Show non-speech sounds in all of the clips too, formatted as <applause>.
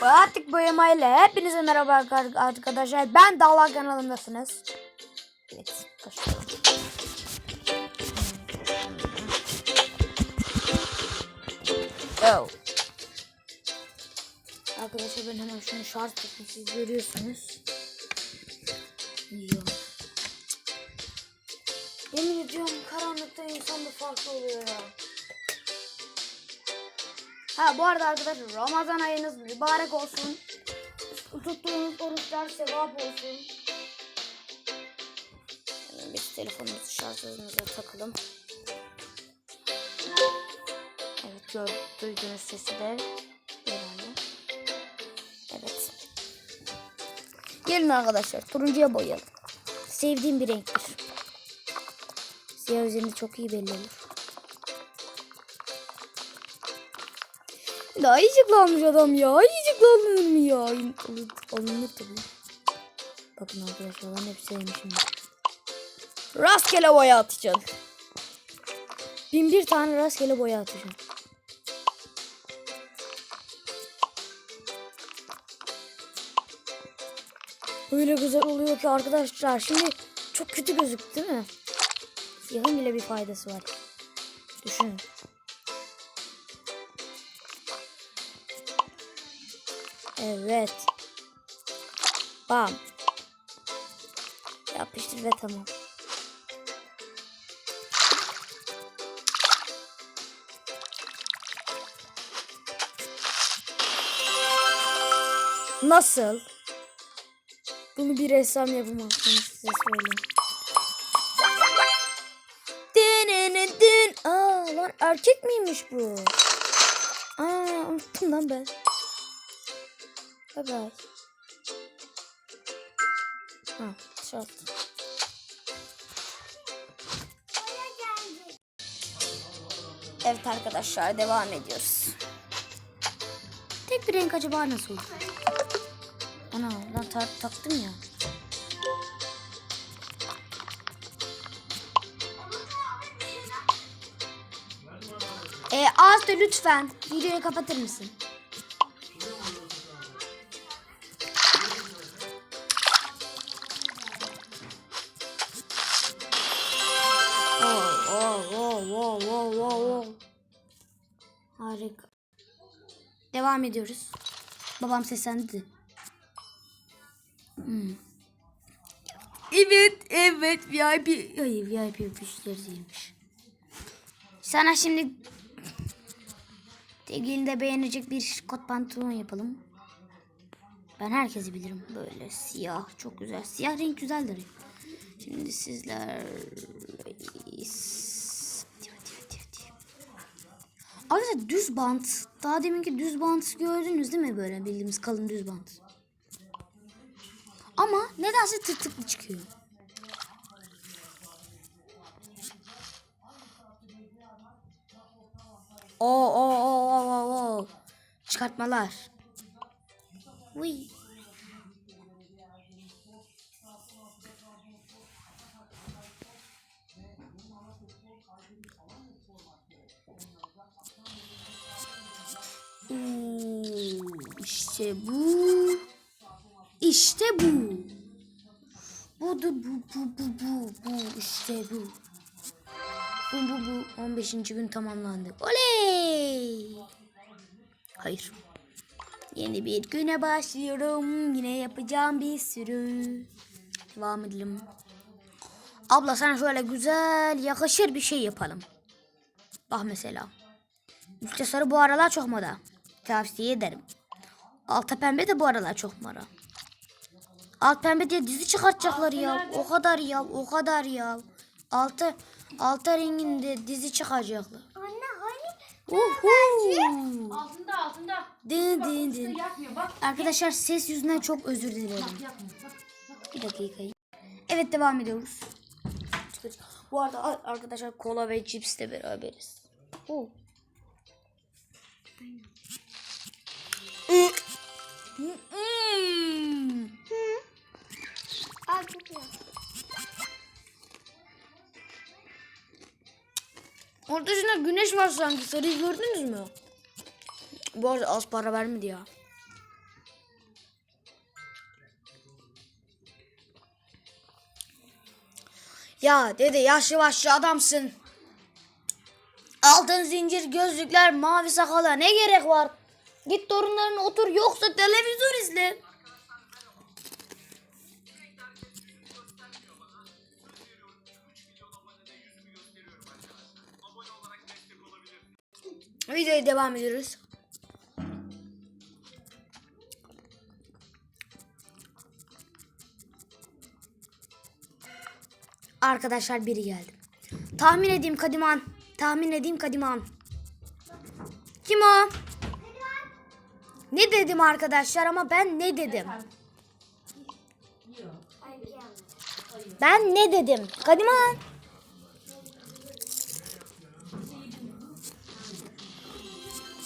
Batik boyamayla hepinize merhaba arka- arkadaşlar. Ben Dağlar kanalındasınız. Evet. başlayalım. Yo. Arkadaşlar ben hemen şunu şarj ettim siz görüyorsunuz. Yo. Yemin ediyorum karanlıkta insan da farklı oluyor ya. Ha bu arada arkadaşlar Ramazan ayınız mübarek olsun. Tuttuğunuz oruçlar sevap olsun. Hemen biz telefonumuzu şarjımıza takalım. Evet gör, duyduğunuz sesi de herhalde. Evet. Gelin arkadaşlar turuncuya boyayalım. Sevdiğim bir renktir. Siyah üzerinde çok iyi belli olur. Daha yiyeceklanmış adam ya. Yiyeceklanır mı ya? Alınır tabii. Bakın arkadaşlar ben hep sevmişim. Rastgele boya atacağım. Bin bir tane rastgele boya atacağım. Öyle güzel oluyor ki arkadaşlar. Şimdi çok kötü gözüktü değil mi? Siyahın bile bir faydası var. Düşünün. Evet. Bam. Yapıştır ve tamam. Nasıl? Bunu bir ressam yapamazsınız size söyleyeyim. Lan erkek miymiş bu? Aa unuttum lan ben. Bye. Ha, şart. Evet arkadaşlar devam ediyoruz. Tek bir renk acaba nasıl? Ana lan ta taktım ya. E, Aslı lütfen videoyu kapatır mısın? Harika. Devam ediyoruz. Babam seslendi. Hmm. Evet, evet VIP. Hayır VIP öpüşleri değilmiş. Sana şimdi Sevgilinde beğenecek bir kot pantolon yapalım. Ben herkesi bilirim. Böyle siyah. Çok güzel. Siyah renk güzeldir. Şimdi sizler... Arkadaşlar düz bant. Daha deminki düz bant gördünüz değil mi böyle bildiğimiz kalın düz bant. Ama nedense tırtıklı çıkıyor. Oo oo oo oo oo. Çıkartmalar. Uy. İşte bu. İşte bu. Bu da bu bu bu bu bu işte bu. Bu bu bu 15. gün tamamlandı. Oley! Hayır. Yeni bir güne başlıyorum. Yine yapacağım bir sürü. Devam edelim. Abla sana şöyle güzel yakışır bir şey yapalım. Bak mesela. Üstte sarı bu aralar çok moda. Tavsiye ederim. Alta pembe de bu aralar çok moda. Alt pembe diye dizi çıkartacaklar ya. O kadar ya, o kadar ya. Altı altı renginde dizi çıkacaklar. Anne hani Uhu. Altında altında. Din. Yakmıyor bak. Arkadaşlar ses yüzünden çok özür dilerim. Yakmıyor bak. Bir dakika. Evet devam ediyoruz. Bu arada arkadaşlar kola ve cips de beraberiz. Oo. Mm. Abi çok iyi. Ortasında güneş var sanki. Sarıyı gördünüz mü? Bu arada az para vermedi ya. Ya dede yaşlı başlı adamsın. Altın zincir gözlükler mavi sakala ne gerek var? Git torunlarına otur yoksa televizyon izle. Videoya devam ediyoruz. Arkadaşlar biri geldi. Tahmin edeyim Kadiman. Tahmin edeyim Kadiman. Kim o? Dedim arkadaşlar ama ben ne dedim? Ben ne dedim? Kadiman.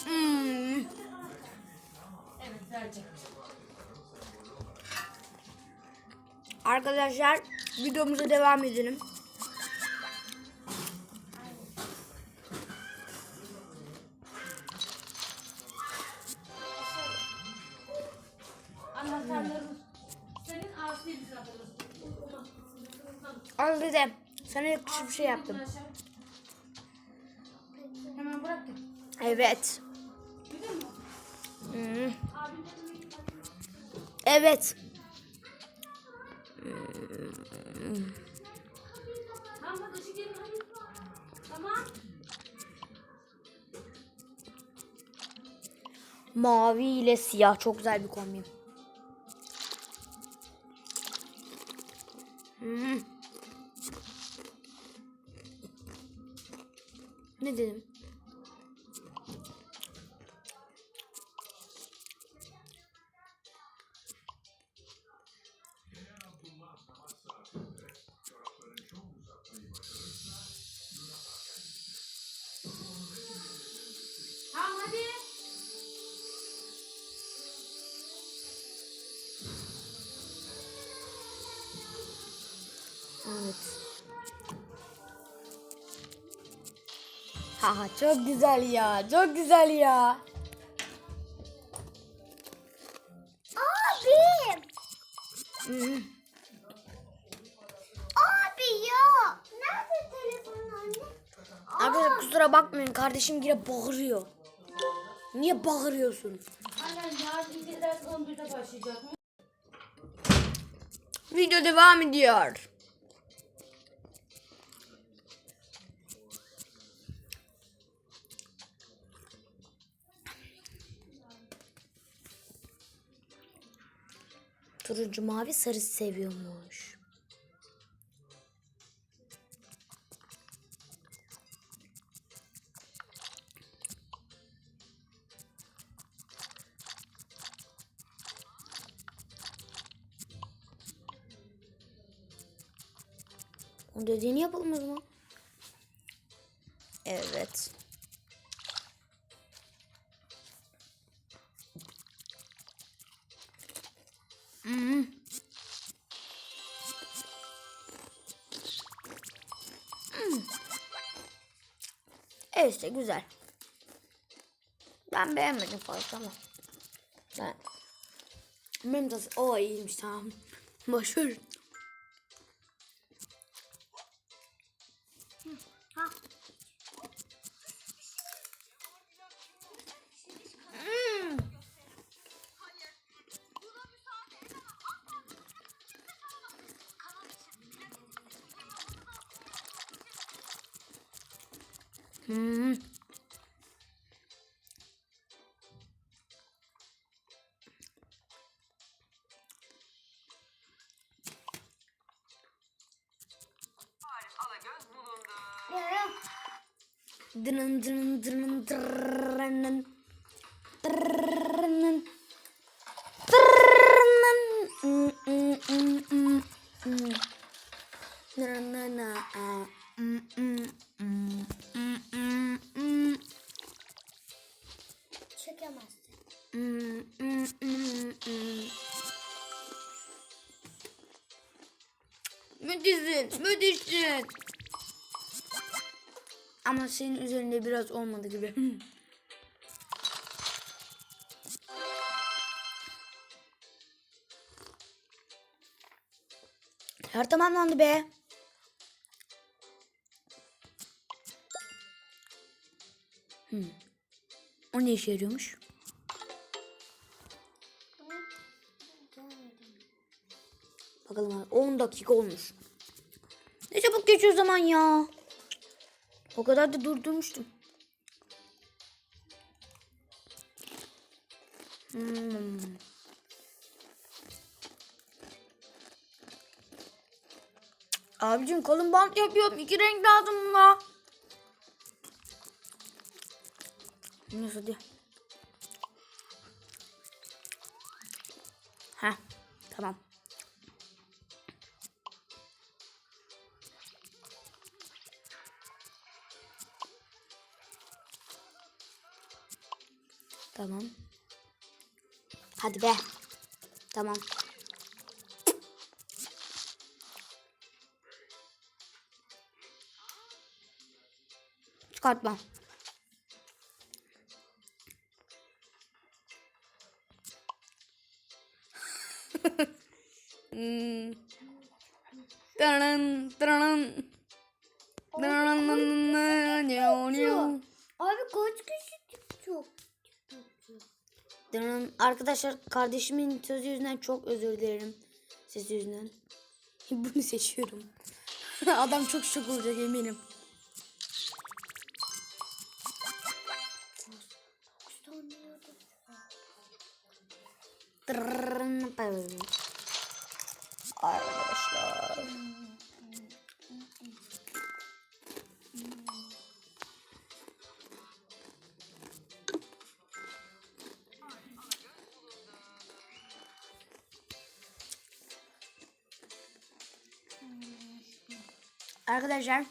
Hmm. Arkadaşlar videomuza devam edelim. Al dede. Sana yakışır bir şey yaptım. Hemen bırak git. Evet. Hmm. Evet. Mavi ile siyah çok güzel bir kombin. Ne dedim? Evet. Haha çok güzel ya. Çok güzel ya. Abi. Hmm. Abi ya. Nerede telefonun anne? Arkadaşlar kusura bakmayın kardeşim yine bağırıyor. Niye bağırıyorsun? Aynen yarın İngiliz ders 11'de başlayacak. Video devam ediyor. Turuncu mavi sarı seviyormuş. O dediğini yapalım o zaman. Evet. Evet işte güzel. Ben beğenmedim fazla ama. Ben. Benim de o iyiymiş tamam. Başarı. Mm, mm, mm, mm, mm. Çekemezsin. Müthişsin, müthişsin. Ama senin üzerinde biraz olmadı gibi. <laughs> Her tamamlandı be. Hmm. O ne işe yarıyormuş? Bakalım 10 dakika olmuş. Ne çabuk geçiyor zaman ya. O kadar da durdurmuştum. Hmm. Abicim kalın bant yapıyorum. İki renk lazım buna. Neyse hadi. Heh, tamam. Tamam. Hadi be. Tamam. Çıkartma. Hmm. Tırın, tırın. Abi kaç kişi? Dırın. Arkadaşlar kardeşimin sözü yüzünden çok özür dilerim. Sesi yüzünden. <laughs> Bunu seçiyorum. <laughs> Adam çok şok olacak eminim. Arkadaşlar. Arkadaşlar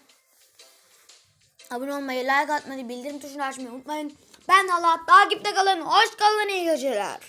abone olmayı, like atmayı, bildirim tuşunu açmayı unutmayın. Ben Allah takipte kalın. Hoş kalın iyi geceler.